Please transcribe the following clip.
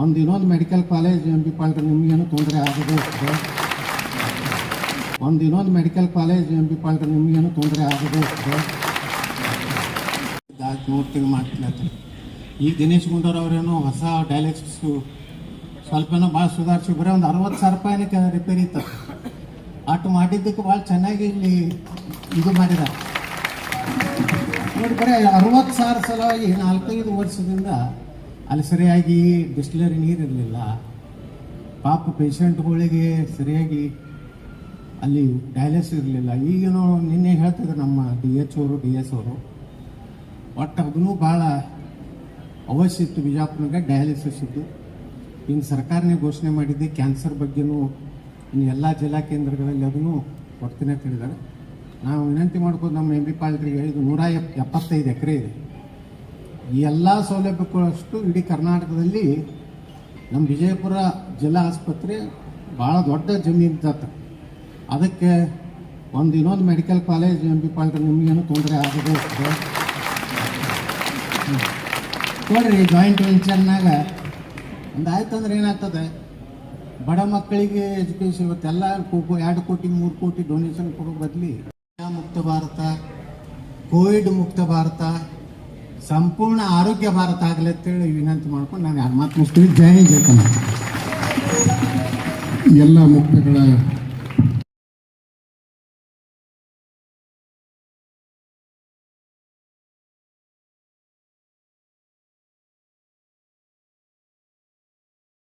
ಒಂದು ಇನ್ನೊಂದು medical college M B ಪಾಲ್ಟ್ರೆ ನಿಮಗೇನು ತೊಂದರೆ ಆಗದೆ ಒಂದು ಇನ್ನೊಂದು ಮೆಡಿಕಲ್ ಕಾಲೇಜ್ ಎಂ ಬಿ ಪಾಲ್ಟ್ರೆ ನಿಮಗೇನು ತೊಂದರೆ ಆಗದೆ ದಾಟ್ ನೋಡ್ತೀವಿ ಮಾಡ್ತಿಲ್ಲ ಈಗ ದಿನೇಶ್ ಗುಂಡೂರ್ ಅವರೇನೋ ಹೊಸ ಸ್ವಲ್ಪ ಏನೋ ಭಾಳ ಸುಧಾರಿಸಿ, ಬರೀ ಒಂದು ಅರವತ್ತು ಸಾವಿರ ರೂಪಾಯಿನ ರಿಪೇರಿ ಇತ್ತು. ಅಷ್ಟು ಮಾಡಿದ್ದಕ್ಕೆ ಭಾಳ ಚೆನ್ನಾಗಿ ಇಲ್ಲಿ ಇದು ಮಾಡಿದ್ದಾರೆ ನೋಡಿ ಬರೀ ಅರವತ್ತು ಸಾವಿರ ಸಲುವಾಗಿ ನಾಲ್ಕೈದು ವರ್ಷದಿಂದ ಅಲ್ಲಿ ಸರಿಯಾಗಿ ಬಿಸ್ಲರಿ ನೀರಿರಲಿಲ್ಲ ಪಾಪ ಪೇಷಂಟ್ಗಳಿಗೆ ಸರಿಯಾಗಿ ಅಲ್ಲಿ ಡಯಾಲಿಸ್ ಇರಲಿಲ್ಲ. ಈಗೇನೋ ನಿನ್ನೆ ಹೇಳ್ತಿದ್ರು ನಮ್ಮ ಡಿ ಎಚ್ ಅವರು, ಡಿ ಎಸ್ ಅವರು, ಒಟ್ಟು ಅದನ್ನು ಭಾಳ ಅವಶ್ಯ ಇತ್ತು. ಬಿಜಾಪುರನಾಗ ಡಯಾಲಿಸಿಸ್ ಇತ್ತು ಇನ್ನು ಸರ್ಕಾರನೇ ಘೋಷಣೆ ಮಾಡಿದ್ದೆ ಕ್ಯಾನ್ಸರ್ ಬಗ್ಗೆನೂ, ಇನ್ನು ಎಲ್ಲ ಜಿಲ್ಲಾ ಕೇಂದ್ರಗಳಲ್ಲಿ ಅದನ್ನು ಕೊಡ್ತೀನಿ ಅಂತ ಹೇಳಿದ್ದಾರೆ. ನಾವು ವಿನಂತಿ ಮಾಡ್ಕೊಂಡು ನಮ್ಮ ಎಂ ಪಿ ಪಾಲಿಟ್ರಿಗೆ ಇದು ನೂರ ಎಪ್ಪ ಎಪ್ಪತ್ತೈದು ಎಕರೆ ಇದೆ. ಈ ಎಲ್ಲ ಸೌಲಭ್ಯಗಳಷ್ಟು ಇಡೀ ಕರ್ನಾಟಕದಲ್ಲಿ ನಮ್ಮ ವಿಜಯಪುರ ಜಿಲ್ಲಾ ಆಸ್ಪತ್ರೆ ಭಾಳ ದೊಡ್ಡ ಜಮೀನು ಇದ್ದತ್ತ ಅದಕ್ಕೆ ಒಂದು ಇನ್ನೊಂದು ಮೆಡಿಕಲ್ ಕಾಲೇಜ್ ಎಂ ಬಿ ಪಾಲ್ಟ್ರೆ ನಿಮಗೇನು ತೊಂದರೆ ಆಗದೆ ನೋಡ್ರಿ ಜಾಯಿಂಟ್ ವೆಂಚರ್ನಾಗ ಒಂದು ಆಯ್ತು ಅಂದ್ರೆ ಏನಾಗ್ತದೆ? ಬಡ ಮಕ್ಕಳಿಗೆ ಎಜುಕೇಶನ್ ಇವತ್ತೆಲ್ಲ ಎರಡು ಕೋಟಿ, ಮೂರು ಕೋಟಿ ಡೊನೇಷನ್ ಕೊಡೋ ಬದಲಿ ಮುಕ್ತ ಭಾರತ ಕೋವಿಡ್ ಮುಕ್ತ ಭಾರತ ಸಂಪೂರ್ಣ ಆರೋಗ್ಯ ಭಾರತ ಆಗಲಿ ಅಂತೇಳಿ ವಿನಂತಿ ಮಾಡ್ಕೊಂಡು ನಾನು ಯಾರು ಮಾತು ಮುಗಿಸ್ತೀನಿ. ಜೈ ಹಿಂದ್, ಜೈ ಎಲ್ಲ ಮುಕ್ತಗಳ